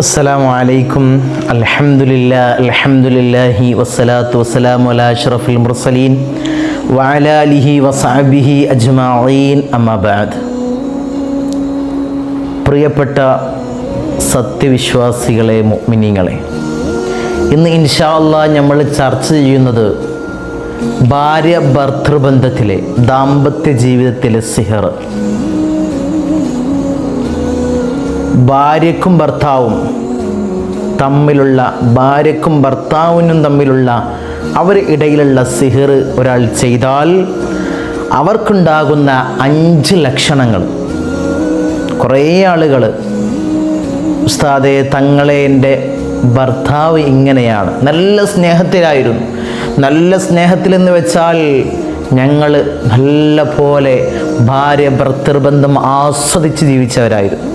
അസ്സലാമു അലൈക്കും. അൽഹംദുലില്ലാ അൽഹംദുലില്ലാഹി വസ്സലാത്തു വസ്സലാമു അലാ അഷ്റഫുൽ മുർസലീൻ വഅലാലിഹി വസഅബിഹി അജ്മഈൻ. അമ്മബാദ് പ്രിയപ്പെട്ട സത്യവിശ്വാസികളെ മുഅ്മിനീങ്ങളെ ഇന്ന് ഇൻഷാ അള്ളാ നമ്മൾ ചർച്ച ചെയ്യുന്നത് ഭാര്യ ഭർത്തൃബന്ധത്തിലെ ദാമ്പത്യ ജീവിതത്തിലെ സിഹർ. ഭാര്യക്കും ഭർത്താവും തമ്മിലുള്ള ഭാര്യക്കും ഭർത്താവിനും തമ്മിലുള്ള അവർ ഇടയിലുള്ള സിഹിർ ഒരാൾ ചെയ്താൽ അവർക്കുണ്ടാകുന്ന അഞ്ച് ലക്ഷണങ്ങൾ. കുറേ ആളുകൾ ഉസ്താദെ തങ്ങളെ എന്റെ ഭർത്താവ് ഇങ്ങനെയാണ്. നല്ല സ്നേഹത്തിലായിരുന്നു. നല്ല സ്നേഹത്തിലെന്ന് വെച്ചാൽ ഞങ്ങൾ നല്ല പോലെ ഭാര്യ ഭർത്തൃബന്ധം ആസ്വദിച്ച് ജീവിച്ചവരായിരുന്നു.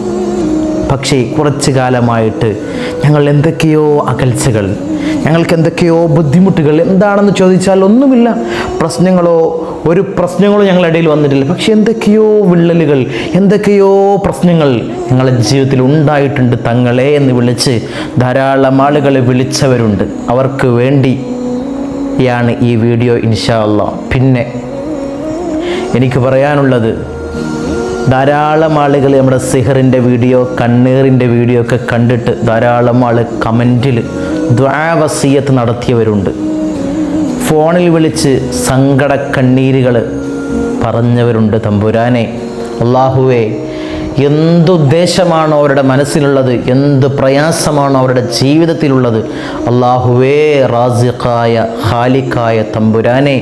പക്ഷേ കുറച്ചു കാലമായിട്ട് ഞങ്ങൾ എന്തൊക്കെയോ അകൽച്ചകൾ ഞങ്ങൾക്ക് എന്തൊക്കെയോ ബുദ്ധിമുട്ടുകൾ എന്താണെന്ന് ചോദിച്ചാൽ ഒന്നുമില്ല. പ്രശ്നങ്ങളോ ഒരു പ്രശ്നങ്ങളോ ഞങ്ങളുടെ ഇടയിൽ വന്നിട്ടില്ല. പക്ഷെ എന്തൊക്കെയോ വിള്ളലുകൾ എന്തൊക്കെയോ പ്രശ്നങ്ങൾ ഞങ്ങളുടെ ജീവിതത്തിൽ ഉണ്ടായിട്ടുണ്ട്. തങ്ങളെ എന്ന് വിളിച്ച് ധാരാളം ആളുകളെ വിളിച്ചവരുണ്ട്. അവർക്ക് വേണ്ടിയാണ് ഈ വീഡിയോ ഇൻഷാല്ല പിന്നെ എനിക്ക് പറയാനുള്ളത് ധാരാളം ആളുകൾ നമ്മുടെ സിഹറിന്റെ വീഡിയോ കണ്ണീറിന്റെ വീഡിയോ ഒക്കെ കണ്ടിട്ട് ധാരാളം ആൾ കമന്റിൽ ദ്വാവസീയത്ത് നടത്തിയവരുണ്ട്. ഫോണിൽ വിളിച്ച് സങ്കട കണ്ണീരുകൾ പറഞ്ഞവരുണ്ട് തമ്പുരാനെ. അള്ളാഹുവേ എന്തുദ്ദേശമാണോ അവരുടെ മനസ്സിലുള്ളത് എന്ത് പ്രയാസമാണോ അവരുടെ ജീവിതത്തിലുള്ളത് അള്ളാഹുവേ റാസിഖായ ഖാലിക്കായ തമ്പുരാനെ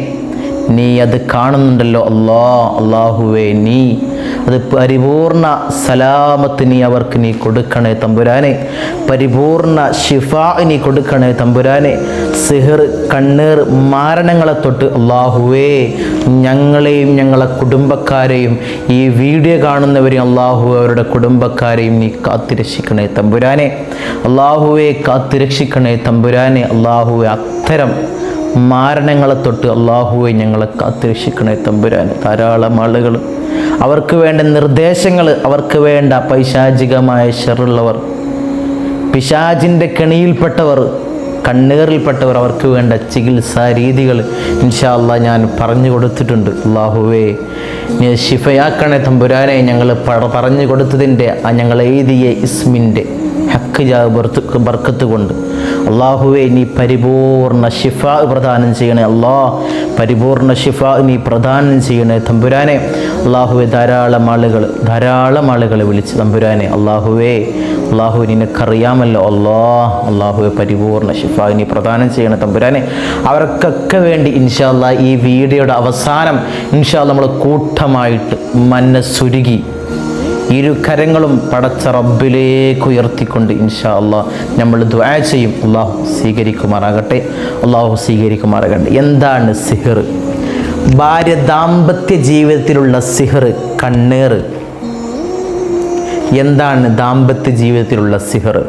നീ അത് കാണുന്നുണ്ടല്ലോ. അല്ലാ അള്ളാഹുവേ നീ അത് പരിപൂർണ സലാമത്ത് നീ അവർക്ക് നീ കൊടുക്കണേ തമ്പുരാനെ. പരിപൂർണ ഷിഫ നീ കൊടുക്കണേ തമ്പുരാനെ. സിഹർ കണ്ണീർ മാരണങ്ങളെ തൊട്ട് അള്ളാഹുവേ ഞങ്ങളെയും ഞങ്ങളെ കുടുംബക്കാരെയും ഈ വീഡിയോ കാണുന്നവരെയും അള്ളാഹു അവരുടെ കുടുംബക്കാരെയും നീ കാത്തിരക്ഷിക്കണേ തമ്പുരാനെ. അള്ളാഹുവെ കാത്തിരക്ഷിക്കണേ തമ്പുരാനെ. അള്ളാഹുവെ അത്തരം മാരണങ്ങളെ തൊട്ട് അള്ളാഹുവെ ഞങ്ങളെ കാത്തിരക്ഷിക്കണേ തമ്പുരാൻ ധാരാളം ആളുകൾ അവർക്ക് വേണ്ട നിർദ്ദേശങ്ങൾ അവർക്ക് വേണ്ട പൈശാചികമായ ഷെറുള്ളവർ. പിശാചിന്റെ കെണിയിൽപ്പെട്ടവർ കണ്ണേറിൽപ്പെട്ടവർ അവർക്ക് വേണ്ട ചികിത്സാ രീതികൾ ഇൻഷാല്ല ഞാൻ പറഞ്ഞു കൊടുത്തിട്ടുണ്ട്. അള്ളാഹുവേ നീ ഷിഫയാക്കണേ തമ്പുരാനെ ഞങ്ങൾ പറഞ്ഞു കൊടുത്തതിന്റെ ഞങ്ങൾ എഴുതിയ ഇസ്മിന്റെ ഹക്ക് ബർക്കത്ത് കൊണ്ട്. അള്ളാഹുവെ നീ പരിപൂർണ ഷിഫ പ്രദാനം ചെയ്യണേ. അള്ളാ പരിപൂർണ ഷിഫ നീ പ്രദാനം ചെയ്യണേ തമ്പുരാനെ. അള്ളാഹുവെ ധാരാളം ആളുകൾ ധാരാളം ആളുകളെ വിളിച്ച് തമ്പുരാനെ അള്ളാഹുവേ അള്ളാഹു നിനക്കറിയാമല്ലോ. അള്ളാ അള്ളാഹുവെ പരിപൂർണ ഷിഫ നീ പ്രദാനം ചെയ്യണേ തമ്പുരാനെ. അവർക്കൊക്കെ വേണ്ടി ഇൻഷാല്ല ഈ വീഡിയോയുടെ അവസാനം ഇൻഷാല്ല നമ്മൾ കൂട്ടമായിട്ട് മനസ്സുരുകി ഇരു കരങ്ങളും പടച്ച റബ്ബിലേക്ക് ഉയർത്തിക്കൊണ്ട് ഇൻഷാ അള്ളാഹ് നമ്മൾ ദ്വാ ചെയ്യും. അള്ളാഹു സ്വീകരിക്കുമാറാകട്ടെ. അള്ളാഹു സ്വീകരിക്കുമാറാകട്ടെ. എന്താണ് സിഹർ? ഭാര്യ ദാമ്പത്യ ജീവിതത്തിലുള്ള സിഹർ കണ്ണേറ്. എന്താണ് ദാമ്പത്യ ജീവിതത്തിലുള്ള സിഹർ?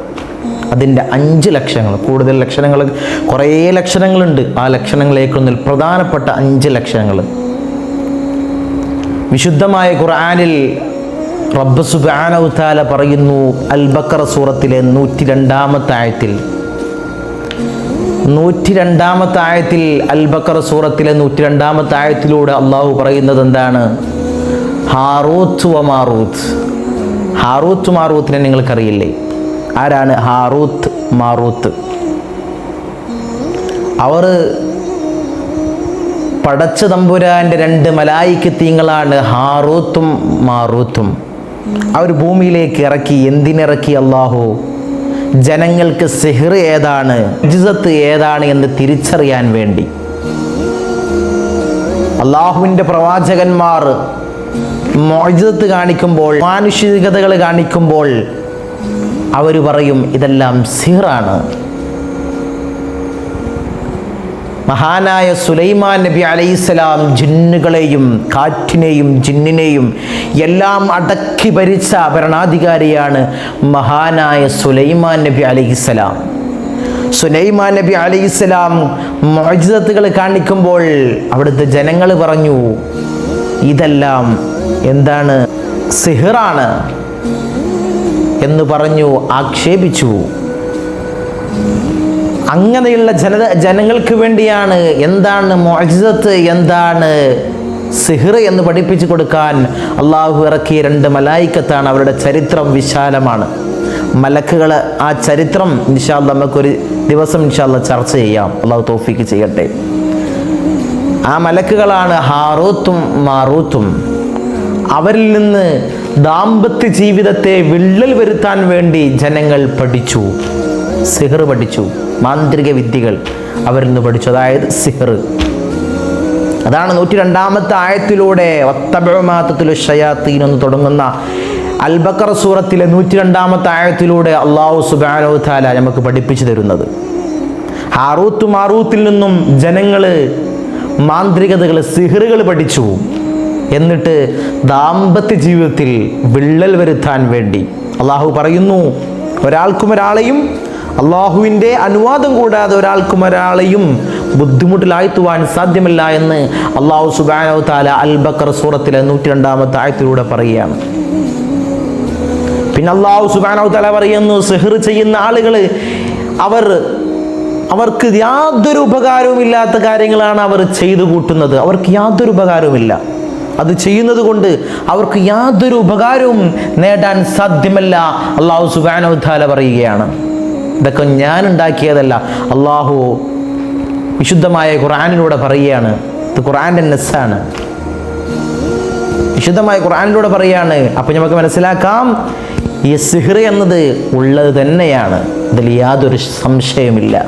അതിന്റെ അഞ്ച് ലക്ഷണങ്ങൾ. കൂടുതൽ ലക്ഷണങ്ങൾ കുറേ ലക്ഷണങ്ങളുണ്ട്. ആ ലക്ഷണങ്ങളേക്കൊന്നിൽ പ്രധാനപ്പെട്ട അഞ്ച് ലക്ഷണങ്ങൾ. വിശുദ്ധമായ ഖുർആനിൽ റബ്ബ് സുബാനവുത്താല പറയുന്നു അൽ ബക്കറ സൂറത്തിലെ നൂറ്റി രണ്ടാമത്തെ ആയത്തിൽ. നൂറ്റി രണ്ടാമത്തെ ആയത്തിൽ അൽ ബക്കറ സൂറത്തിലെ നൂറ്റി രണ്ടാമത്തെ ആയത്തിലൂടെ അള്ളാഹു പറയുന്നത് എന്താണ്? ഹാറൂത്ത് വ മാറൂത്ത്. ഹാറൂത്ത് മാറൂത്തിനെ നിങ്ങൾക്കറിയില്ലേ? ആരാണ് ഹാറൂത്ത് മാറൂത്ത്? അവർ പടച്ച തമ്പുരാന്റെ രണ്ട് മലായിക്ക് തീങ്ങളാണ് ഹാറൂത്തും മാറൂത്തും. അവർ ഭൂമിയിലേക്ക് ഇറക്കി എന്തിനിറക്കി അള്ളാഹു ജനങ്ങൾക്ക് സെഹിർ ഏതാണ് ജിസത്ത് ഏതാണ് എന്ന് തിരിച്ചറിയാൻ വേണ്ടി. അള്ളാഹുവിന്റെ പ്രവാചകന്മാർ മോജിതത്ത് കാണിക്കുമ്പോൾ മാനുഷികതകൾ കാണിക്കുമ്പോൾ അവർ പറയും ഇതെല്ലാം സിഹറാണ്. മഹാനായ സുലൈമാൻ നബി അലൈഹിസ്സലാം ജിന്നുകളെയും കാറ്റിനെയും ജിന്നിനെയും എല്ലാം അടക്കി ഭരിച്ച ഭരണാധികാരിയാണ് മഹാനായ സുലൈമാൻ നബി അലൈഹിസ്സലാം സുലൈമാൻ നബി അലൈഹിസ്സലാം മോജിതത്തുകൾ കാണിക്കുമ്പോൾ അവിടുത്തെ ജനങ്ങൾ പറഞ്ഞു ഇതെല്ലാം എന്താണ്? സിഹിറാണ്. എന്ന് പറഞ്ഞു ആക്ഷേപിച്ചു. അങ്ങനെയുള്ള ജനത ജനങ്ങൾക്ക് വേണ്ടിയാണ്. എന്താണ് മൊജിസത്ത് എന്താണ് സിഹിർ എന്ന് പഠിപ്പിച്ചു കൊടുക്കാൻ അള്ളാഹു ഇറക്കിയ രണ്ട് മലായിക്കത്താണ് അവരുടെ ചരിത്രം വിശാലമാണ്. മലക്കുകൾ ആ ചരിത്രം ഇൻഷാല്ല നമുക്കൊരു ദിവസം ഇൻഷാല്ല ചർച്ച ചെയ്യാം. അള്ളാഹു തോഫിക്ക് ചെയ്യട്ടെ. ആ മലക്കുകളാണ് ഹാറൂത്തും മാറൂത്തും. അവരിൽ നിന്ന് ദാമ്പത്യ ജീവിതത്തെ വിള്ളൽ വരുത്താൻ വേണ്ടി ജനങ്ങൾ പഠിച്ചു. സിഹർ പഠിച്ചു. മാന്ത്രിക വിദ്യകൾ അവരിൽ നിന്ന് പഠിച്ചു. അതായത് സിഹർ. അതാണ് നൂറ്റി രണ്ടാമത്തെ ആയത്തിലൂടെ ഒത്തബമാത്തത്തിലു ഷയാത്തീൻ എന്ന് തുടങ്ങുന്ന അൽബക്കർ സൂറത്തിലെ നൂറ്റി രണ്ടാമത്തെ ആയത്തിലൂടെ അള്ളാഹു സുബാനോ താല നമുക്ക് പഠിപ്പിച്ചു തരുന്നത്. ഹാറൂത്ത് മാറൂത്തിൽ നിന്നും ജനങ്ങൾ മാന്ത്രികതകൾ സിഹറുകൾ പഠിച്ചു. എന്നിട്ട് ദാമ്പത്യ ജീവിതത്തിൽ വിള്ളൽ വരുത്താൻ വേണ്ടി. അള്ളാഹു പറയുന്നു ഒരാൾക്കും ഒരാളെയും അള്ളാഹുവിന്റെ അനുവാദം കൂടാതെ ഒരാൾക്കും ഒരാളെയും ബുദ്ധിമുട്ടിലാഴ്ത്തുവാൻ സാധ്യമല്ല എന്ന് അള്ളാഹു സുബാനോ താല അൽ ബക്കർ സൂറത്തിലെ നൂറ്റി രണ്ടാമത്തെ ആയത്തിലൂടെ പറയുകയാണ്. പിന്നെ അള്ളാഹു സുബാനോ താല പറയുന്നു സിഹർ ചെയ്യുന്ന ആളുകൾ അവർ അവർക്ക് യാതൊരു ഉപകാരവും ഇല്ലാത്ത കാര്യങ്ങളാണ് അവർ ചെയ്തു കൂട്ടുന്നത്. അവർക്ക് യാതൊരു ഉപകാരവുമില്ല. അത് ചെയ്യുന്നത് കൊണ്ട് അവർക്ക് യാതൊരു ഉപകാരവും നേടാൻ സാധ്യമല്ല അള്ളാഹു സുബാനോ താല പറയുകയാണ്. ഇതൊക്കെ ഞാൻ ഉണ്ടാക്കിയതല്ല അള്ളാഹു വിശുദ്ധമായ ഖുറാനിലൂടെ പറയുകയാണ്. ഇത് ഖുറാന്റെ നെസ്സാണ്. വിശുദ്ധമായ ഖുറാനിലൂടെ പറയുകയാണ്. അപ്പോൾ നമുക്ക് മനസ്സിലാക്കാം. ഈ സിഹർ എന്നത് ഉള്ളത് തന്നെയാണ്. ഇതിൽ യാതൊരു സംശയമില്ല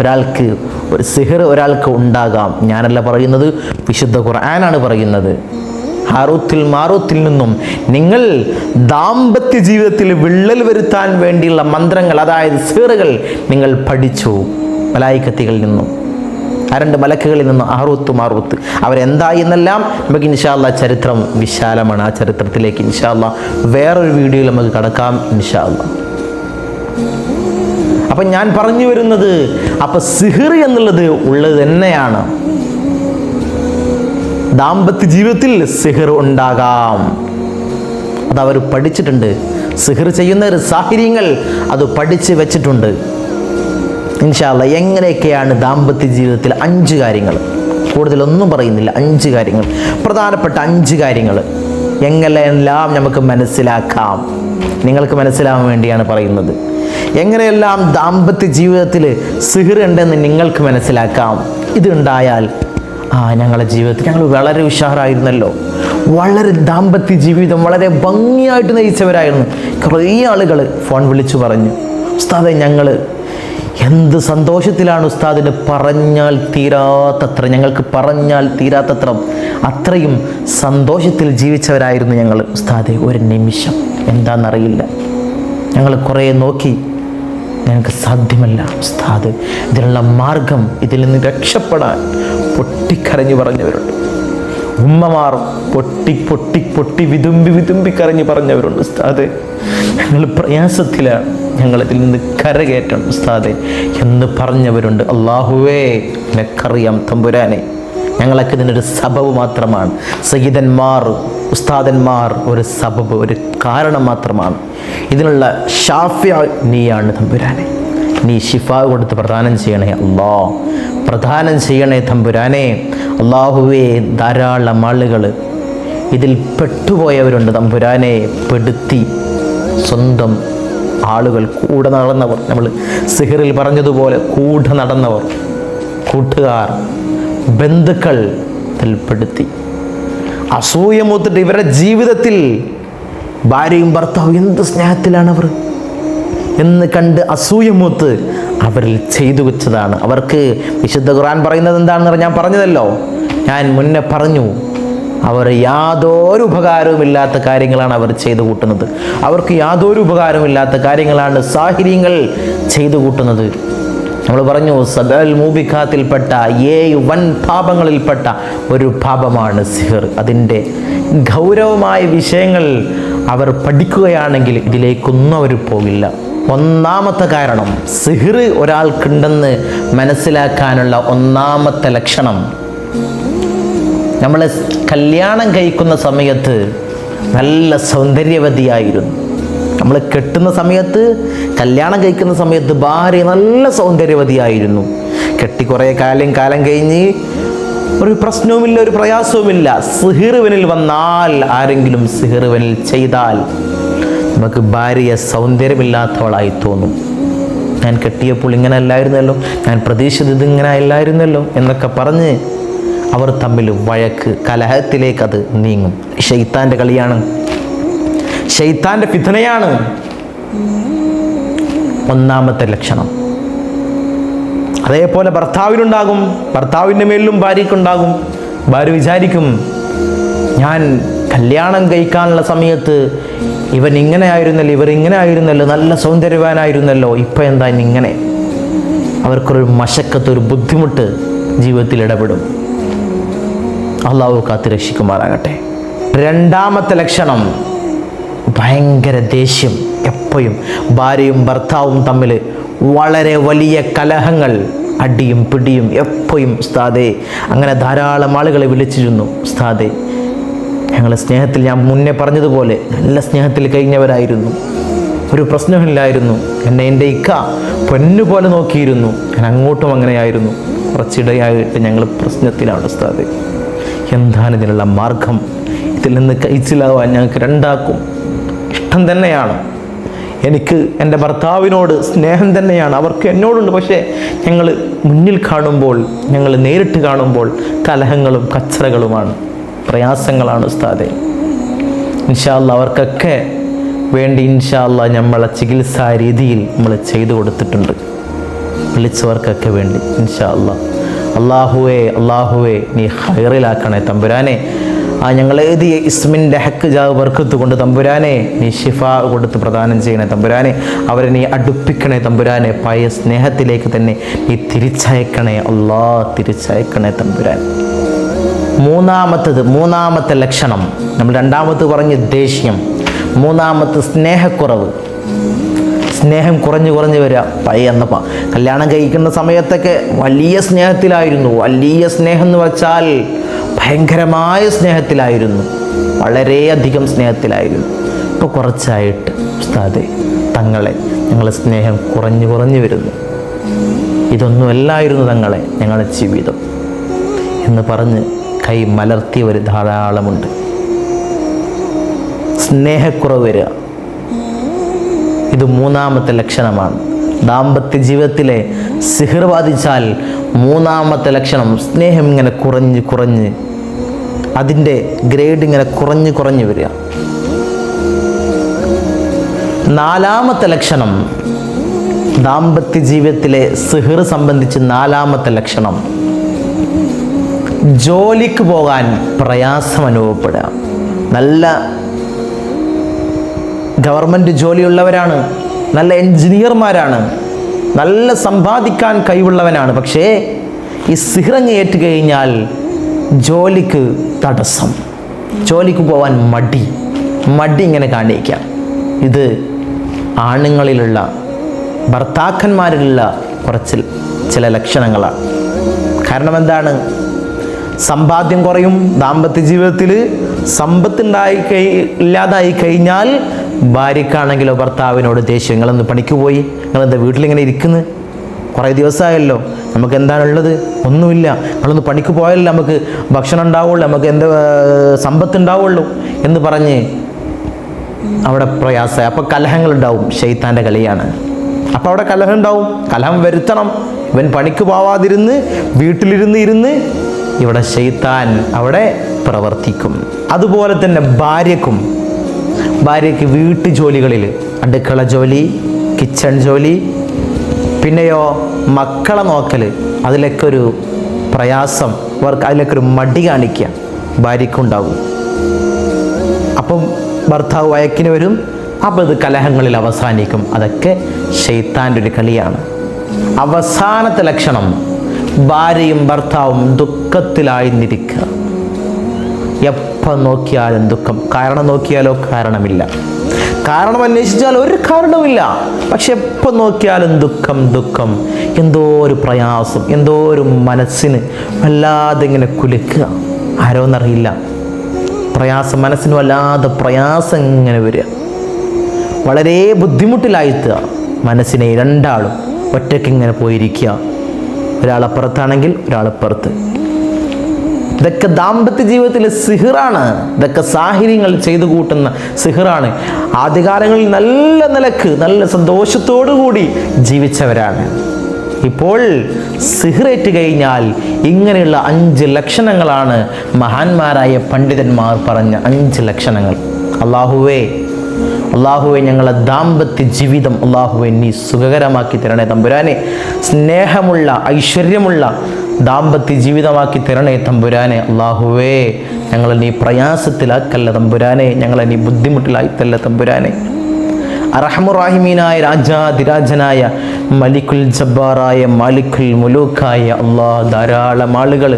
ഒരാൾക്ക് ഒരു സിഹർ ഒരാൾക്ക് ഉണ്ടാകാം. ഞാനല്ല പറയുന്നത്. വിശുദ്ധ ഖുർആനാണ് പറയുന്നത്. ഹാറൂത്തിൽ മാറൂത്തിൽ നിന്നും നിങ്ങൾ ദാമ്പത്യ ജീവിതത്തിൽ വിള്ളൽ വരുത്താൻ വേണ്ടിയുള്ള മന്ത്രങ്ങൾ അതായത് സീറുകൾ നിങ്ങൾ പഠിച്ചു മലായിക്കത്തികളിൽ നിന്നും. ആ രണ്ട് മലക്കുകളിൽ നിന്നും ആറൂത്ത് മാറൂത്ത്. അവരെന്തായി എന്നെല്ലാം നമുക്ക് ഇൻഷാല്ല ചരിത്രം വിശാലമാണ്. ആ ചരിത്രത്തിലേക്ക് ഇൻഷാല്ല വേറൊരു വീഡിയോയിൽ നമുക്ക് കടക്കാം ഇൻഷാല്ല അപ്പം ഞാൻ പറഞ്ഞു വരുന്നത് അപ്പം സിഹിർ എന്നുള്ളത് ഉള്ളത് തന്നെയാണ്. ദാമ്പത്യ ജീവിതത്തിൽ സിഹർ ഉണ്ടാകാം. അത് അവർ പഠിച്ചിട്ടുണ്ട്. സിഹർ ചെയ്യുന്ന ഒരു സാഹചര്യങ്ങൾ അത് പഠിച്ച് വെച്ചിട്ടുണ്ട്. ഇൻഷാല്ല എങ്ങനെയൊക്കെയാണ് ദാമ്പത്യ ജീവിതത്തിൽ അഞ്ച് കാര്യങ്ങൾ? കൂടുതലൊന്നും പറയുന്നില്ല. അഞ്ച് കാര്യങ്ങൾ. പ്രധാനപ്പെട്ട അഞ്ച് കാര്യങ്ങൾ. എങ്ങനെയെല്ലാം നമുക്ക് മനസ്സിലാക്കാം? നിങ്ങൾക്ക് മനസ്സിലാവാൻ വേണ്ടിയാണ് പറയുന്നത്. എങ്ങനെയെല്ലാം ദാമ്പത്യ ജീവിതത്തിൽ സിഹർ ഉണ്ടെന്ന് നിങ്ങൾക്ക് മനസ്സിലാക്കാം? ഇതുണ്ടായാൽ ആ ഞങ്ങളുടെ ജീവിതത്തിൽ ഞങ്ങൾ വളരെ ഉഷാറായിരുന്നല്ലോ. വളരെ ദാമ്പത്യ ജീവിതം വളരെ ഭംഗിയായിട്ട് നയിച്ചവരായിരുന്നു. കുറേ ആളുകൾ ഫോൺ വിളിച്ചു പറഞ്ഞു ഉസ്താദെ ഞങ്ങൾ എന്ത് സന്തോഷത്തിലാണ് ഉസ്താദിന് പറഞ്ഞാൽ തീരാത്തത്ര ഞങ്ങൾക്ക് പറഞ്ഞാൽ തീരാത്തത്ര. അത്രയും സന്തോഷത്തിൽ ജീവിച്ചവരായിരുന്നു ഞങ്ങൾ ഉസ്താദെ ഒരു നിമിഷം. എന്താണെന്നറിയില്ല ഞങ്ങൾ കുറേ നോക്കി. ഞങ്ങൾക്ക് സാധ്യമല്ല ഉസ്താദ്. ഇതിനുള്ള മാർഗം ഇതിൽ നിന്ന് രക്ഷപ്പെടാൻ പൊട്ടിക്കരഞ്ഞു പറഞ്ഞവരുണ്ട്. ഉമ്മമാർ പൊട്ടി പൊട്ടി പൊട്ടി വിതുമ്പി വിതുമ്പി കരഞ്ഞു പറഞ്ഞവരുണ്ട് ഉസ്താദ്. ഞങ്ങൾ പ്രയാസത്തിലാണ് ഞങ്ങളിതിൽ നിന്ന് കരകയറ്റണം ഉസ്താദെ എന്ന് പറഞ്ഞവരുണ്ട്. അള്ളാഹുവേ നിനക്കറിയാം തമ്പുരാനെ. ഞങ്ങളൊക്കെ ഇതിനൊരു സബബ് മാത്രമാണ്. സഹിതന്മാർ ഉസ്താദന്മാർ ഒരു സബബ് ഒരു കാരണം മാത്രമാണ്. ഇതിനുള്ള ഷാഫ്യ നീയാണ് തമ്പുരാനെ. നീ ഷിഫ കൊടുത്ത് പ്രദാനം ചെയ്യണേ അള്ളാ. പ്രദാനം ചെയ്യണേ തമ്പുരാനെ. അള്ളാഹുവേ ധാരാളം ആളുകൾ ഇതിൽ പെട്ടുപോയവരുണ്ട് തമ്പുരാനെ. പെടുത്തി സ്വന്തം ആളുകൾ കൂടെ നടന്നവർ. നമ്മൾ സിഹറിൽ പറഞ്ഞതുപോലെ കൂടെ നടന്നവർ. കൂട്ടുകാർ. ബന്ധുക്കൾ തൽപ്പെടുത്തി അസൂയ മൂത്തിട്ട് ഇവരുടെ ജീവിതത്തിൽ ഭാര്യയും ഭർത്താവും എന്ത് സ്നേഹത്തിലാണ് അവർ എന്ന് കണ്ട് അസൂയമൂത്ത് അവരിൽ ചെയ്തു വെച്ചതാണ്. അവർക്ക് വിശുദ്ധ ഖുർആൻ പറയുന്നത് എന്താണെന്ന് ഞാൻ പറഞ്ഞതല്ലോ. ഞാൻ മുന്നേ പറഞ്ഞു അവർ യാതൊരു ഉപകാരവുമില്ലാത്ത കാര്യങ്ങളാണ് അവർ ചെയ്തു കൂട്ടുന്നത്. അവർക്ക് യാതൊരു ഉപകാരവുമില്ലാത്ത കാര്യങ്ങളാണ് സാഹചര്യങ്ങൾ ചെയ്തു കൂട്ടുന്നത്. നമ്മൾ പറഞ്ഞു സദൽ മൂബിഖാത്തിൽപ്പെട്ട ഏഴ് വൻ പാപങ്ങളിൽപ്പെട്ട ഒരു പാപമാണ് സിഹർ. അതിന്റെ ഗൗരവമായ വിഷയങ്ങൾ അവർ പഠിക്കുകയാണെങ്കിൽ ഇതിലേക്കൊന്നും അവർ പോകില്ല. ഒന്നാമത്തെ കാരണം സിഹിർ ഒരാൾക്കുണ്ടെന്ന് മനസ്സിലാക്കാനുള്ള ഒന്നാമത്തെ ലക്ഷണം നമ്മൾ കല്യാണം കഴിക്കുന്ന സമയത്ത് നല്ല സൗന്ദര്യവതിയായിരുന്നു. നമ്മൾ കെട്ടുന്ന സമയത്ത് കല്യാണം കഴിക്കുന്ന സമയത്ത് ഭാര്യ നല്ല സൗന്ദര്യവതിയായിരുന്നു. കെട്ടി കുറേ കാലം കാലം കഴിഞ്ഞ് ഒരു പ്രശ്നവുമില്ല ഒരു പ്രയാസവുമില്ല. സിഹിറുവനിൽ വന്നാൽ ആരെങ്കിലും സിഹിറുവനിൽ ചെയ്താൽ നമുക്ക് ഭാര്യ സൗന്ദര്യമില്ലാത്തവളായി തോന്നും. ഞാൻ കെട്ടിയപ്പോൾ ഇങ്ങനെ അല്ലായിരുന്നല്ലോ ഞാൻ പ്രതീക്ഷിച്ചത് ഇതിങ്ങനെ അല്ലായിരുന്നല്ലോ എന്നൊക്കെ പറഞ്ഞ് അവർ തമ്മിൽ വഴക്ക് കലഹത്തിലേക്കത് നീങ്ങും. ഷെയ്ത്താന്റെ കളിയാണ് ഷെയ്ത്താന്റെ ഫിഥനയാണ് ഒന്നാമത്തെ ലക്ഷണം. അതേപോലെ ഭർത്താവിനുണ്ടാകും. ഭർത്താവിന്റെ മേലിലും ഭാര്യയ്ക്കുണ്ടാകും. ഭാര്യ വിചാരിക്കും ഞാൻ കല്യാണം കഴിക്കാനുള്ള സമയത്ത് ഇവൻ ഇങ്ങനെ ആയിരുന്നല്ലോ ഇവർ ഇങ്ങനെ ആയിരുന്നല്ലോ നല്ല സൗന്ദര്യവാനായിരുന്നല്ലോ ഇപ്പം എന്താ ഇങ്ങനെ? അവർക്കൊരു മശക്കത്ത് ഒരു ബുദ്ധിമുട്ട് ജീവിതത്തിൽ ഇടപെടും. അള്ളാഹു കാത്ത് രക്ഷിക്കുമാറാകട്ടെ. രണ്ടാമത്തെ ലക്ഷണം ഭയങ്കര ദേഷ്യം എപ്പോഴും. ഭാര്യയും ഭർത്താവും തമ്മിൽ വളരെ വലിയ കലഹങ്ങൾ അടിയും പിടിയും എപ്പോഴും ഉസ്താദേ. അങ്ങനെ ധാരാളം ആളുകളെ വിളിച്ചിരുന്നു ഉസ്താദേ. ഞങ്ങൾ സ്നേഹത്തിൽ ഞാൻ മുന്നേ പറഞ്ഞതുപോലെ നല്ല സ്നേഹത്തിൽ കഴിഞ്ഞവരായിരുന്നു. ഒരു പ്രശ്നമില്ലായിരുന്നു. എന്നെ എന്റെ ഇക്ക പൊന്നുപോലെ നോക്കിയിരുന്നു. ഞാൻ അങ്ങോട്ടും അങ്ങനെയായിരുന്നു. കുറച്ചിടയായിട്ട് ഞങ്ങൾ പ്രശ്നത്തിലാണ് ഉസ്താദ്. എന്താണ് ഇതിനുള്ള മാർഗം? ഇതിൽ നിന്ന് കഴിച്ചിലാവാൻ ഞങ്ങൾക്ക് രണ്ടാക്കും. ഇഷ്ടം തന്നെയാണ്. എനിക്ക് എന്റെ ഭർത്താവിനോട് സ്നേഹം തന്നെയാണ്. അവർക്ക് എന്നോടുണ്ട്. പക്ഷേ ഞങ്ങൾ മുന്നിൽ കാണുമ്പോൾ ഞങ്ങൾ നേരിട്ട് കാണുമ്പോൾ കലഹങ്ങളും കച്ചറകളുമാണ്. പ്രയാസങ്ങളാണ് ഉസ്താദെ. ഇൻഷാല്ല അവർക്കൊക്കെ വേണ്ടി ഇൻഷാല്ല നമ്മളെ ചികിത്സാ രീതിയിൽ നമ്മൾ ചെയ്തു കൊടുത്തിട്ടുണ്ട്. വിളിച്ചവർക്കൊക്കെ വേണ്ടി ഇൻഷാല്ല അള്ളാഹുവേ അള്ളാഹുവേ നീ ഹൈറിലാക്കണേ തമ്പുരാനെ. ആ ഞങ്ങൾ എഴുതിയ ഇസ്മിന്റെ ഹക്ക് ജാവ് വർക്കത്ത് കൊണ്ട് തമ്പുരാനെ നീ ഷിഫ കൊടുത്ത് പ്രദാനം ചെയ്യണേ തമ്പുരാനെ. അവരെ നീ അടുപ്പിക്കണേ തമ്പുരാനെ. പഴയ സ്നേഹത്തിലേക്ക് തന്നെ നീ തിരിച്ചയക്കണേ. അല്ലാ തിരിച്ചയക്കണേ തമ്പുരാൻ മൂന്നാമത്തത് മൂന്നാമത്തെ ലക്ഷണം. നമ്മൾ രണ്ടാമത് പറഞ്ഞ ദേഷ്യം. മൂന്നാമത്തെ സ്നേഹക്കുറവ്. സ്നേഹം കുറഞ്ഞു കുറഞ്ഞു വരിക പയ്യെന്ന എന്നപ്പ കല്യാണം കഴിക്കുന്ന സമയത്തൊക്കെ വലിയ സ്നേഹത്തിലായിരുന്നു. വലിയ സ്നേഹം എന്ന് വെച്ചാൽ ഭയങ്കരമായ സ്നേഹത്തിലായിരുന്നു. വളരെയധികം സ്നേഹത്തിലായിരുന്നു. ഇപ്പോൾ കുറച്ചായിട്ട് ഉസ്താദെ തങ്ങളെ ഞങ്ങളെ സ്നേഹം കുറഞ്ഞു കുറഞ്ഞു വരുന്നു. ഇതൊന്നുമല്ലായിരുന്നു തങ്ങളെ ഞങ്ങളുടെ ജീവിതം. എന്ന് പറഞ്ഞ് കൈ മലർത്തിയവർ ധാരാളമുണ്ട്. സ്നേഹക്കുറവ് വരിക. ഇത് മൂന്നാമത്തെ ലക്ഷണമാണ്. ദാമ്പത്യ ജീവിതത്തിലെ സിഹർ ബാധിച്ചാൽ മൂന്നാമത്തെ ലക്ഷണം സ്നേഹം ഇങ്ങനെ കുറഞ്ഞ് കുറഞ്ഞ് അതിന്റെ ഗ്രേഡ് ഇങ്ങനെ കുറഞ്ഞ് കുറഞ്ഞ് വരിക. നാലാമത്തെ ലക്ഷണം ദാമ്പത്യ ജീവിതത്തിലെ സിഹിർ സംബന്ധിച്ച് നാലാമത്തെ ലക്ഷണം. ജോലിക്ക് പോകാൻ പ്രയാസം അനുഭവപ്പെടുക. നല്ല ഗവൺമെന്റ് ജോലിയുള്ളവരാണ് നല്ല എൻജിനീയർമാരാണ് നല്ല സമ്പാദിക്കാൻ കഴിവുള്ളവനാണ്. പക്ഷേ ഈ സിഹിറങ്ങ് ഏറ്റു കഴിഞ്ഞാൽ ജോലിക്ക് തടസ്സം. ജോലിക്ക് പോകാൻ മടി. മടി ഇങ്ങനെ കാണിക്കാം. ഇത് ആണുങ്ങളിലുള്ള ഭർത്താക്കന്മാരിലുള്ള കുറച്ച് ചില ലക്ഷണങ്ങളാണ്. കാരണം എന്താണ്? സമ്പാദ്യം കുറയും ദാമ്പത്യ ജീവിതത്തിൽ സമ്പത്തുണ്ടായി കഴി ഇല്ലാതായി കഴിഞ്ഞാൽ ഭാര്യക്കാണെങ്കിലോ ഭർത്താവിനോട് ദേഷ്യം നിങ്ങളൊന്ന് പണിക്ക് പോയി? നിങ്ങളെന്താ വീട്ടിലിങ്ങനെ ഇരിക്കുന്നു? കുറേ ദിവസമായല്ലോ നമുക്ക് എന്താണ് ഉള്ളത് ഒന്നുമില്ല. നമ്മളൊന്ന് പണിക്ക് പോയാലേ നമുക്ക് ഭക്ഷണം ഉണ്ടാവുള്ളൂ നമുക്ക് എന്താ സമ്പത്ത് ഉണ്ടാവുള്ളൂ എന്ന് പറഞ്ഞ് അവിടെ പ്രയാസമായി. അപ്പോൾ കലഹങ്ങളുണ്ടാവും. ഷെയ്ത്താന്റെ കളിയാണ്. അപ്പോൾ അവിടെ കലഹം ഉണ്ടാവും കലഹം വരുത്തണം. ഇവൻ പണിക്ക് പോവാതിരുന്ന് വീട്ടിലിരുന്ന് ഇരുന്ന് ഇവിടെ ഷെയ്ത്താൻ അവിടെ പ്രവർത്തിക്കും. അതുപോലെ തന്നെ ഭാര്യക്കും. ഭാര്യയ്ക്ക് വീട്ടു ജോലികളിൽ അടുക്കള ജോലി കിച്ചൺ ജോലി പിന്നെയോ മക്കളെ നോക്കൽ അതിലൊക്കെ ഒരു പ്രയാസം അവർക്ക് അതിലൊക്കെ ഒരു മടി കാണിക്കുക ഭാര്യയ്ക്കുണ്ടാവും. അപ്പം ഭർത്താവ് വയക്കിന് വരും അപ്പോൾ ഇത് കലഹങ്ങളിൽ അവസാനിക്കും. അതൊക്കെ ഷെയ്ത്താന്റെ ഒരു കളിയാണ്. അവസാനത്തെ ലക്ഷണം ഭാര്യയും ഭർത്താവും ദുഃഖത്തിലായിരുന്നിരിക്കുക എപ്പം നോക്കിയാലും ദുഃഖം. കാരണം നോക്കിയാലോ കാരണമില്ല. കാരണം അന്വേഷിച്ചാൽ ഒരു കാരണവുമില്ല. പക്ഷെ എപ്പം നോക്കിയാലും ദുഃഖം ദുഃഖം. എന്തോ ഒരു പ്രയാസം എന്തോ ഒരു മനസ്സിന് വല്ലാതെ ഇങ്ങനെ കുലുക്കുക. ആരോന്നറിയില്ല. പ്രയാസം മനസ്സിന് വല്ലാതെ പ്രയാസം ഇങ്ങനെ വരിക. വളരെ ബുദ്ധിമുട്ടിലായിത്തുക. മനസ്സിനെ രണ്ടാളും ഒറ്റയ്ക്ക് ഇങ്ങനെ പോയിരിക്കുക. ഒരാളപ്പുറത്താണെങ്കിൽ ഒരാളപ്പുറത്ത്. ഇതൊക്കെ ദാമ്പത്യ ജീവിതത്തിലെ സിഹിറാണ്. ഇതൊക്കെ സാഹചര്യങ്ങൾ ചെയ്തു കൂട്ടുന്ന സിഹിറാണ്. ആദ്യകാലങ്ങളിൽ നല്ല നിലയ്ക്ക് നല്ല സന്തോഷത്തോടു കൂടി ജീവിച്ചവരാണ്. ഇപ്പോൾ സിഹറേറ്റ് കഴിഞ്ഞാൽ ഇങ്ങനെയുള്ള അഞ്ച് ലക്ഷണങ്ങളാണ് മഹാന്മാരായ പണ്ഡിതന്മാർ പറഞ്ഞ അഞ്ച് ലക്ഷണങ്ങൾ. അള്ളാഹുവേ അള്ളാഹുവെ ഞങ്ങളെ ദാമ്പത്യ ജീവിതം അള്ളാഹുവെ നീ സുഖകരമാക്കി തരണേ തമ്പുരാനെ. സ്നേഹമുള്ള ഐശ്വര്യമുള്ള ദാമ്പത്യ ജീവിതമാക്കി തരണേ തമ്പുരാനെ. അള്ളാഹുവേ ഞങ്ങളെ നീ പ്രയാസത്തിലാക്കല്ല തമ്പുരാനെ. ഞങ്ങളെ നീ ബുദ്ധിമുട്ടിലായിത്തല്ല തമ്പുരാനെ. അറഹമുറാഹിമീനായ രാജാതിരാജനായ മലിക്കുൽ ജബ്ബാറായ മാലിക്കുൽ മുലൂക്കായ അള്ളാഹ് ധാരാളം ആളുകൾ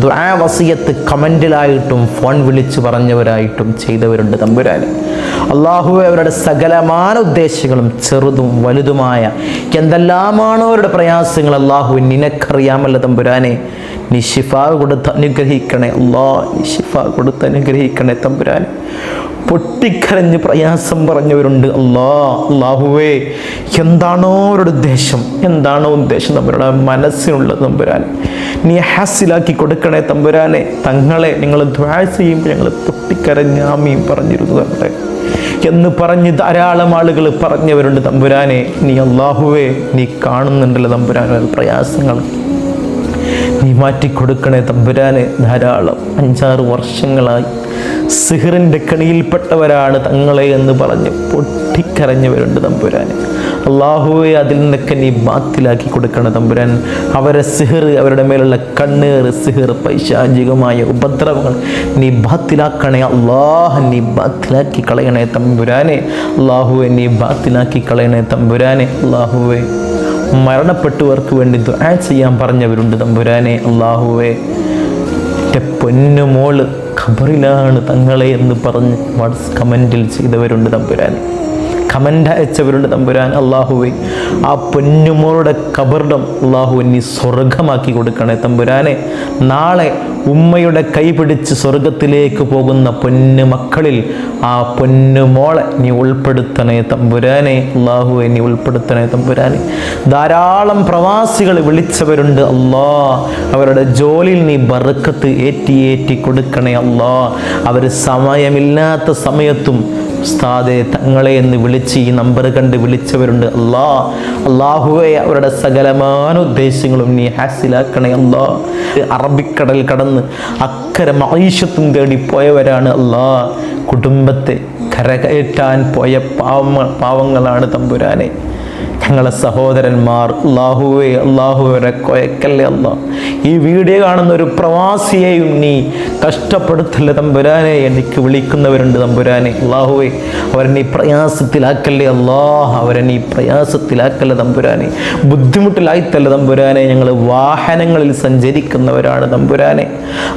ദുആവസിയത്ത് കമന്റിലായിട്ടും ഫോൺ വിളിച്ച് പറഞ്ഞവരായിട്ടും ചെയ്തവരുണ്ട് തമ്പുരാന്. അള്ളാഹുവെ അവരുടെ സകലമാന ഉദ്ദേശങ്ങളും ചെറുതും വലുതുമായ എന്തെല്ലാമാണോ അവരുടെ പ്രയാസങ്ങൾ അള്ളാഹു നിനക്കറിയാമല്ല തമ്പുരാനെ. നിഷിഫ കൊടുത്ത് അനുഗ്രഹിക്കണേ. അള്ളാ നിഷിഫ കൊടുത്ത് അനുഗ്രഹിക്കണേ തമ്പുരാനെ. പൊട്ടിക്കരഞ്ഞ് പ്രയാസം പറഞ്ഞവരുണ്ട്. അല്ലാ അള്ളാഹുവേ എന്താണോ അവരുടെ ഉദ്ദേശം? എന്താണോ ഉദ്ദേശം നമ്മുടെ മനസ്സിനുള്ളത് തമ്പുരാൻ നീ ഹാസിലാക്കി കൊടുക്കണേ തമ്പുരാനെ. തങ്ങളെ നിങ്ങൾ ദ്വാ ചെയ്യുമ്പോൾ ഞങ്ങൾ പൊട്ടിക്കരഞ്ഞ് ആമയും പറഞ്ഞിരുന്നു തന്നെ എന്ന് പറഞ്ഞ് ധാരാളം ആളുകൾ പറഞ്ഞവരുണ്ട് തമ്പുരാനെ. നീ അള്ളാഹുവേ നീ കാണുന്നുണ്ടല്ലോ തമ്പുരാനെ പ്രയാസങ്ങൾ. നീ മാറ്റിക്കൊടുക്കണേ തമ്പുരാനെ. ധാരാളം അഞ്ചാറ് വർഷങ്ങളായി. സിഹിറിന്റെ കണിയിൽപ്പെട്ടവരാണ് തങ്ങളെ എന്ന് പറഞ്ഞ് പൊട്ടിക്കരഞ്ഞവരുണ്ട് തമ്പുരാൻ. അള്ളാഹുവെ അതിൽ നിന്നൊക്കെ നീ ബാത്തിലാക്കി കൊടുക്കണം തമ്പുരാൻ. അവരെ സിഹർ അവരുടെ മേലുള്ള കണ്ണീർ സിഹർ പൈശാചികമായ ഉപദ്രവങ്ങൾ നീ ബാത്തിലാക്കണേ. അള്ളാഹ് നീ ബാത്തിലാക്കി കളയണേ തമ്പുരാനെ. അള്ളാഹുവെ നീ ബാത്തിലാക്കി കളയണേ തമ്പുരാനെ. അള്ളാഹുവെ മരണപ്പെട്ടവർക്ക് വേണ്ടി ദുആ ചെയ്യാൻ പറഞ്ഞവരുണ്ട് തമ്പുരാനെ. അള്ളാഹുവെ പൊന്നുമോൾ ഖബറിലാണ് തങ്ങളെ എന്ന് പറഞ്ഞ് വാട്സ് കമന്റിൽ ചെയ്തവരുണ്ട് തമ്പുരാൻ. കമന്റ് അയച്ചവരുണ്ട് തമ്പുരാൻ. അള്ളാഹുവെ ആ പൊന്നുമോളുടെ കബറിടം അള്ളാഹു സ്വർഗമാക്കി കൊടുക്കണേ തമ്പുരാനെ. നാളെ ഉമ്മയുടെ കൈ പിടിച്ച് സ്വർഗത്തിലേക്ക് പോകുന്ന പൊന്നു മക്കളിൽ ആ പൊന്നു മോളെ നീ ഉൾപ്പെടുത്തണേ തമ്പുരാനെ അള്ളാഹുവെ നീ ഉൾപ്പെടുത്തണേ തമ്പുരാനെ. ധാരാളം പ്രവാസികൾ വിളിച്ചവരുണ്ട് അല്ലാ. അവരുടെ ജോലിയിൽ നീ ബറുക്കത്ത് ഏറ്റി ഏറ്റി കൊടുക്കണേ അല്ലാ. അവർ സമയമില്ലാത്ത സമയത്തും ഉസ്താദെ തങ്ങളെ എന്ന് വിളിച്ച് ഈ നമ്പർ കണ്ട് വിളിച്ചവരുണ്ട്. അല്ലാ അള്ളാഹുവെ അവരുടെ സകലമാന ഉദ്ദേശങ്ങളും നീ ഹാസിലാക്കണേ അല്ലാ. അറബിക്കടൽ കടന്ന് അക്കരെ മൈഷത്തും തേടി പോയവരാണ് അല്ലാ. കുടുംബത്തെ കരകയറ്റാൻ പോയ പാവങ്ങൾ പാവങ്ങളാണ് തമ്പുരാനെ. ഞങ്ങളെ സഹോദരന്മാർ അള്ളാഹുവേ അള്ളാഹുവരെ കൊയക്കല്ലേ അല്ല. ഈ വീഡിയോ കാണുന്ന ഒരു പ്രവാസിയെയും നീ കഷ്ടപ്പെടുത്തല്ലേ തമ്പുരാനെ? എനിക്ക് വിളിക്കുന്നവരുണ്ട് തമ്പുരാനെ. അള്ളാഹുവേ അവരെന്നെ ഈ പ്രയാസത്തിലാക്കല്ലേ? അള്ളാഹ് അവരെന്നെ ഈ പ്രയാസത്തിലാക്കല്ലേ തമ്പുരാനെ? ബുദ്ധിമുട്ടിലായിത്തല്ല തമ്പുരാനെ? ഞങ്ങൾ വാഹനങ്ങളിൽ സഞ്ചരിക്കുന്നവരാണ് തമ്പുരാനെ.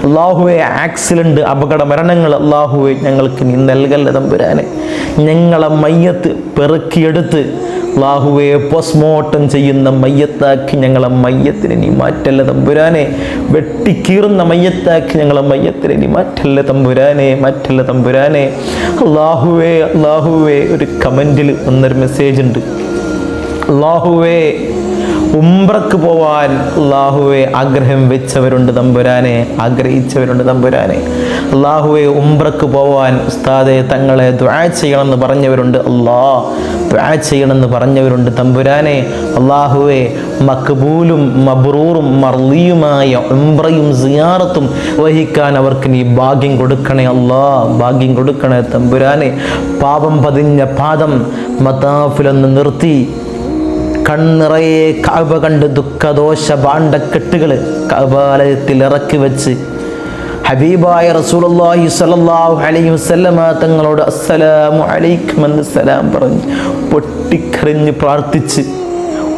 അള്ളാഹുവെ ആക്സിഡന്റ് അപകട മരണങ്ങൾ അള്ളാഹുവെ ഞങ്ങൾക്ക് നീ നൽകല്ലേ തമ്പുരാനെ. ഞങ്ങളെ മയ്യത്ത് പെറുക്കിയെടുത്ത് അള്ളാഹുവെ പോസ്റ്റ്മോർട്ടം ചെയ്യുന്ന മയ്യത്താക്കി ഞങ്ങളെ മയ്യത്തിന് നീ മാറ്റല്ല തമ്പുരാനെ? വെട്ടിക്കീറുന്ന മയ്യത്താക്കി ഞങ്ങളെ മയ്യത്തിനെ നീ മറ്റല്ല തമ്പുരാനെ മറ്റല്ല തമ്പുരാനെ. അള്ളാഹുവേ അള്ളാഹുവേ ഒരു കമന്റിൽ വന്നൊരു മെസ്സേജ് ഉണ്ട്. അള്ളാഹുവേ ഉംറക്ക് പോവാൻ അള്ളാഹുവെ ആഗ്രഹം വെച്ചവരുണ്ട് തമ്പുരാനെ ആഗ്രഹിച്ചവരുണ്ട് തമ്പുരാനെ. അള്ളാഹുവെ ഉംറക്ക് പോവാൻ ഉസ്താദെ തങ്ങളെ ദ്വാ ചെയ്യണമെന്ന് പറഞ്ഞവരുണ്ട്. അള്ളാ ദ്വാ ചെയ്യണമെന്ന് പറഞ്ഞവരുണ്ട് തമ്പുരാനെ. അള്ളാഹുവെ മക്ബൂലും മബ്രൂറും മർലിയുമായ ഉംറയും സിയാറത്തും വഹിക്കാൻ അവർക്ക് നീ ഭാഗ്യം കൊടുക്കണേ അള്ളാ ഭാഗ്യം കൊടുക്കണേ തമ്പുരാനെ. പാപം പതിഞ്ഞ പാദം മതാഫിലൊന്ന് നിർത്തി കണ്ണിറയെ കാബ കണ്ട് ദുഃഖദോഷ ഭാണ്ഡക്കെട്ടുകൾ കബാലയത്തിൽ ഇറക്കി വെച്ച്. ഹബീബായ റസൂലുള്ളാഹി സ്വല്ലല്ലാഹു അലൈഹി വസല്ലമ തങ്ങളോട് അസ്സലാമു അലൈക്കും എന്ന് സലാം പറഞ്ഞ്. പൊട്ടിക്കറിഞ്ഞ് പ്രാർത്ഥിച്ച്.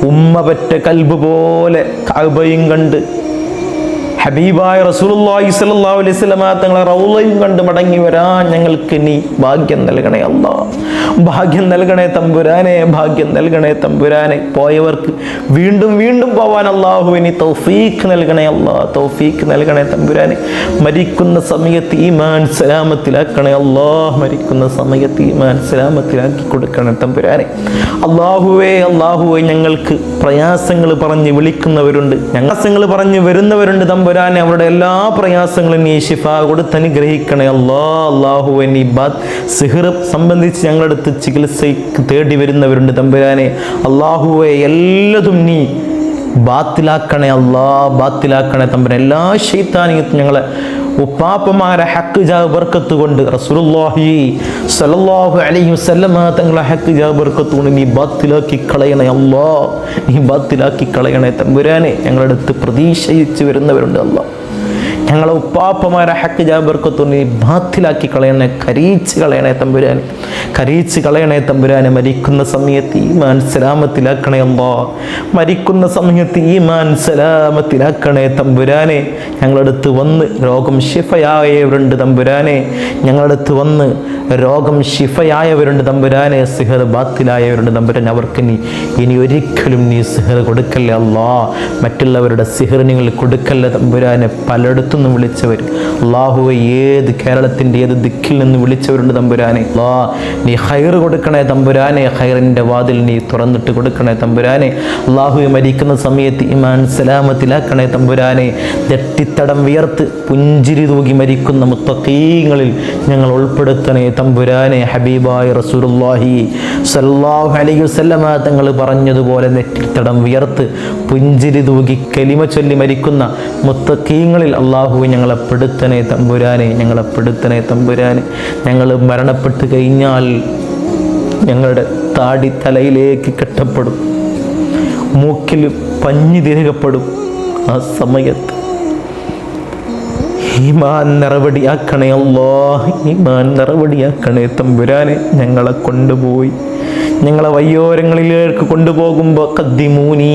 ഉമ്മ പറ്റ കൽബ് പോലെ കഅബയും കണ്ട് ഹബീബായ റസൂലുള്ളാഹി സ്വല്ലല്ലാഹു അലൈഹി തങ്ങളെ റൗളയും കണ്ട് മടങ്ങി വരാൻ ഞങ്ങൾക്ക് നീ ഭാഗ്യം നൽകണേ അല്ലാ. ഭാഗ്യം നൽകണേ തമ്പുരാനെ ഭാഗ്യം നൽകണേ തമ്പുരാനെ. പോയവർക്ക് വീണ്ടും വീണ്ടും പോവാൻ അള്ളാഹു ഇനി തൗഫീഖ് നൽകണേ അല്ലാ. തൗഫീഖ് നൽകണേ തമ്പുരാനെ. മരിക്കുന്ന സമയത്ത് ഈമാൻ സലാമത്തിലാക്കണേ അല്ലാഹ് മരിക്കുന്ന സമയത്ത് ഈമാൻ സലാമത്തിലാക്കി കൊടുക്കണേ തമ്പുരാനെ. അള്ളാഹുവേ അള്ളാഹുവേ ഞങ്ങൾക്ക് പ്രയാസങ്ങൾ പറഞ്ഞ് വിളിക്കുന്നവരുണ്ട്. ഞങ്ങൾ പറഞ്ഞ് വരുന്നവരുണ്ട് തമ്പുരാനെ അവരുടെ എല്ലാ പ്രയാസങ്ങളും നീ ഷിഫ കൊടുത്ത് അനുഗ്രഹിക്കണേ. അല്ലാ അള്ളാഹുവെ നീ ബാദ് സിഹിർ സംബന്ധിച്ച് ഞങ്ങളുടെ അടുത്ത് ചികിത്സ തേടി വരുന്നവരുണ്ട് തമ്പുരാനെ. അള്ളാഹുവെ എല്ലാതും നീ ബാത്തിലാക്കണേ അല്ലാ ബാത്തിലാക്കണേ തമ്പൻ എല്ലാ ശൈത്താനിയത്തും ഞങ്ങളെ ഉപ്പാപ്പമാരെ ഹക്ക് ജാ ബർക്കത്ത് കൊണ്ട് റസൂലുള്ളാഹി സ്വല്ലല്ലാഹു അലൈഹി വസല്ലമ തങ്ങളെ ഹക്ക് ജാ ബർക്കത്ത് കൊണ്ട് നീ ബാത്തിലാക്കി കളയണേ അല്ലാ നീ ബാത്തിലാക്കി കളയണേ തമ്പുരാനെ. ഞങ്ങളുടെ അടുത്ത് പ്രതീക്ഷയിച്ച് വരുന്നവരുണ്ട് അല്ലാ. ഞങ്ങളെ ഉപ്പാപ്പമാരെ ഹക്ക് ജാബർക്ക് നീ ബാത്തിലാക്കി കളയണേ കരീച്ച് കളയണേ തമ്പുരാനെ. കരീച്ച് കളയണേ തമ്പുരാനെ മരിക്കുന്ന സമയത്ത് ഈ മാൻ സലാമത്തിലാക്കണേ അമ്പോ മരിക്കുന്ന സമയത്ത് ഈ മാൻ സലാമത്തിലാക്കണേ തമ്പുരാനെ. ഞങ്ങളടുത്ത് വന്ന് രോഗം ശിഫയായവരുണ്ട് തമ്പുരാനെ. ഞങ്ങളടുത്ത് വന്ന് രോഗം ശിഫയായവരുണ്ട് തമ്പുരാനെ. സിഹർ ബാത്തിലായവരുണ്ട് തമ്പുരാൻ അവർക്ക് നീ ഇനി ഒരിക്കലും നീ സിഹർ കൊടുക്കല്ലേ അല്ലാ. മറ്റുള്ളവരുടെ സിഹർ നിങ്ങൾ കൊടുക്കല്ലേ തമ്പുരാനെ. പലയിടത്തു നിന്ന് വിളിച്ചവർ. അള്ളാഹുവെ ഏത് കേരളത്തിന്റെ ഏത് ദിക്കിൽ നിന്ന് വിളിച്ചവരുണ്ട് തമ്പുരാനെ? ലാ നീ ഹൈർ കൊടുക്കണേ തമ്പുരാനെ. ഹൈറിന്റെ വാതിൽ നീ തുറന്നിട്ട് കൊടുക്കണേ തമ്പുരാനെ. അള്ളാഹുവെ മരിക്കുന്ന സമയത്ത് ഇമാൻ സലാമത്തിലാക്കണേ തമ്പുരാനെ. തെട്ടിത്തടം വിയർത്ത് പുഞ്ചിരി തൂകി മരിക്കുന്ന മുത്തക്കീങ്ങളിൽ ഞങ്ങൾ ഉൾപ്പെടുത്തണേ തമ്പുരാനെ. ഹബീബായ റസൂലുള്ളാഹി സല്ലാഹു അലൈഹി വസ്ലമ തങ്ങൾ പറഞ്ഞതുപോലെ നെറ്റിത്തടം വിയർത്ത് പുഞ്ചിരി തൂകി കലിമ ചൊല്ലി മരിക്കുന്ന മുത്തക്കീങ്ങളിൽ അള്ളാഹു ഞങ്ങളെ പെടുത്തനേ തമ്പുരാനെ ഞങ്ങളെ പെടുത്തനേ തമ്പുരാനെ. ഞങ്ങൾ മരണപ്പെട്ട് കഴിഞ്ഞാൽ ഞങ്ങളുടെ താടി തലയിലേക്ക് കെട്ടപ്പെടും. മൂക്കിൽ പഞ്ഞി തിരകപ്പെടും. ആ സമയത്ത് ഈമാൻ നിറവടിയാക്കണേ അല്ലോ ഈമാൻ നിറവടിയാക്കണേ തമ്പുരാനെ. ഞങ്ങളെ കൊണ്ടുപോയി. ഞങ്ങളെ വയ്യോരങ്ങളിലേക്ക് കൊണ്ടുപോകുമ്പോൾ കദ്ദിമൂനി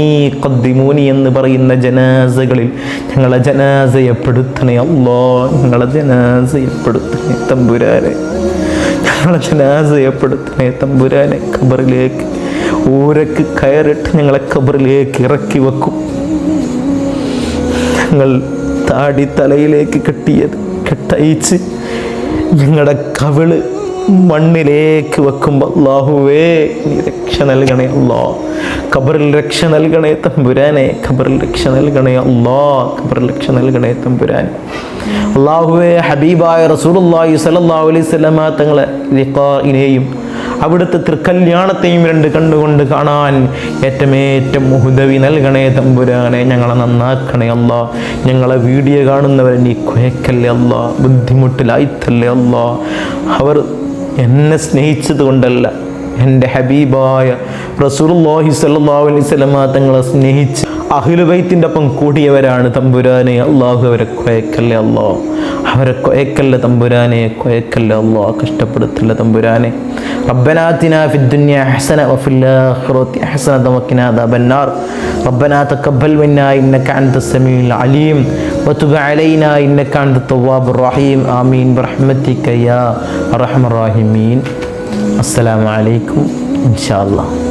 കദ്ദിമൂനി എന്ന് പറയുന്ന ജനാസകളിൽ ഞങ്ങളെ ജനാസയപ്പെടുത്തണേ അല്ലോ ഞങ്ങളെ ജനാസയപ്പെടുത്തണേ തമ്പുരാനെ. ഞങ്ങളെ ജനാസയപ്പെടുത്തണേ തമ്പുരാനെ. ഖബറിലേക്ക് ഊരക്ക് കയറിട്ട് ഞങ്ങളെ ഖബറിലേക്ക് ഇറക്കി വെക്കും. ഞങ്ങൾ താടി തലയിലേക്ക് കെട്ടിയത് കെട്ടയിച്ച് ഞങ്ങളുടെ കവിൾ മണ്ണിലേക്ക് വെക്കുമ്പോൾ അള്ളാഹുവേ നീ രക്ഷ നൽകണേ അല്ലോ. ഖബറിൽ രക്ഷ നൽകണേ തമ്പുരാനെ ഖബറിൽ രക്ഷ നൽകണേ അല്ലോ. ഖബറിൽ രക്ഷ നൽകണേ തമ്പുരാൻ അള്ളാഹുവേ ഹബീബായ റസൂലുള്ളാഹി സ്വല്ലല്ലാഹു അലൈഹി വസല്ലമ തങ്ങളെ ലിഖാഇനെയും അവിടുത്തെ തൃക്കല്യാണത്തെയും രണ്ട് കണ്ടുകൊണ്ട് കാണാൻ ഏറ്റമേറ്റം മുഹുദവി നൽകണേ തമ്പുരാനെ ഞങ്ങളെ നന്നാക്കണേ അല്ല. ഞങ്ങളെ വീഡിയോ കാണുന്നവരെ നീ കുഴക്കല്ലേ അല്ല ബുദ്ധിമുട്ടിലായിത്തല്ലേ അല്ല. അവർ എന്നെ സ്നേഹിച്ചത് കൊണ്ടല്ല. എന്റെ ഹബീബായ റസൂർല്ലാഹി സല്ലാ അലൈവലമ തങ്ങളെ സ്നേഹിച്ച് അഹിലുബൈത്തിന്റെ ഒപ്പം കൂടിയവരാണ് തമ്പുരാനെ. അള്ളാഹു അവരെ കൊയക്കല്ലേ അള്ളോ അവരെ കൊയക്കല്ല തമ്പുരാനെ. കൊയക്കല്ല അള്ളോ കഷ്ടപ്പെടുത്തില്ല തമ്പുരാനെ. റബ്ബനാത്തിന ഫിദ്ദുന്യ ഹസന വഫില്ലാഖിറത്തി ഹസന തമക്കിന അദാബന്നാർ റബ്ബനാ തഖബ്ബൽ മിന്നാ ഇന്നക അൻത അലീം. വതുബ് അലൈനാ ഇന്നക അൻത റഹീം. ആമീൻ. ബിറഹ്മതിക യാ അർഹമർ റഹീമീൻ. برحمتك يا أرحم